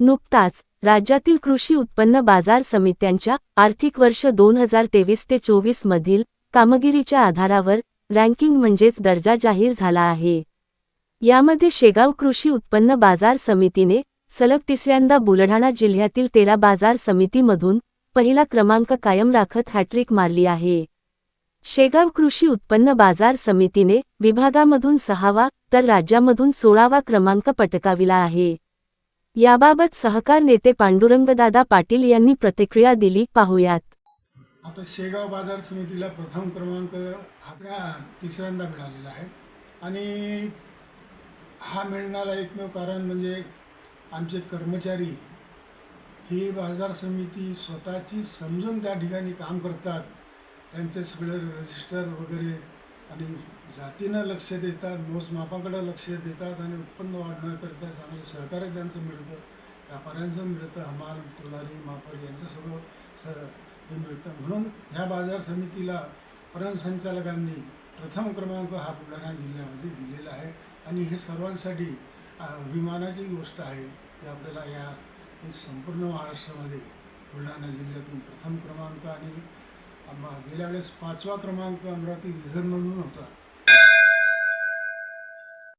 नुकताच राज्यातील कृषी उत्पन्न बाजार समित्यांच्या आर्थिक वर्ष दोन हजार तेवीस ते चोवीस मधील कामगिरीच्या आधारावर रँकिंग म्हणजेच दर्जा जाहीर झाला आहे. यामध्ये शेगाव कृषी उत्पन्न बाजार समितीने सलग तिसऱ्यांदा बुलढाणा जिल्ह्यातील तेरा बाजार समितीमधून पहिला क्रमांक कायम राखत हॅट्रिक मारली आहे. शेगाव कृषी उत्पन्न बाजार समितीने विभागामधून सहावा तर राज्यामधून सोळावा क्रमांक पटकाविला आहे. याबाबत सहकार नेते पांडुरंगदादा पाटील यांनी प्रतिक्रिया दिली पाहुयात. आता शेगाव बाजार समितीला प्रथम क्रमांक हा तिसऱ्यांदा मिळालेला आहे. आणि हा मिळणारा एकमेव कारण म्हणजे आमचे कर्मचारी ही बाजार समिती स्वतःची समजून त्या ठिकाणी काम करतात. त्यांचे सगळे रजिस्टर वगैरे आणि जातीनं लक्ष देतात मोजमापाकडं लक्ष देतात आणि उत्पन्न वाढवण्याकरिता चांगलं सहकार्य त्यांचं मिळतं. व्यापाऱ्यांचं मिळतं हमाल तुलारी मापर यांचं सगळं स हे मिळतं. म्हणून ह्या बाजार समितीला संचालकांनी प्रथम क्रमांक हा बुलढाणा जिल्ह्यामध्ये दिलेला आहे. आणि हे सर्वांसाठी अभिमानाची गोष्ट आहे की आपल्याला या संपूर्ण महाराष्ट्रामध्ये बुलढाणा जिल्ह्यातून प्रथम क्रमांक आणि गेल्या वेळेस पाचवा क्रमांक अमरावती रिझनमधून होता.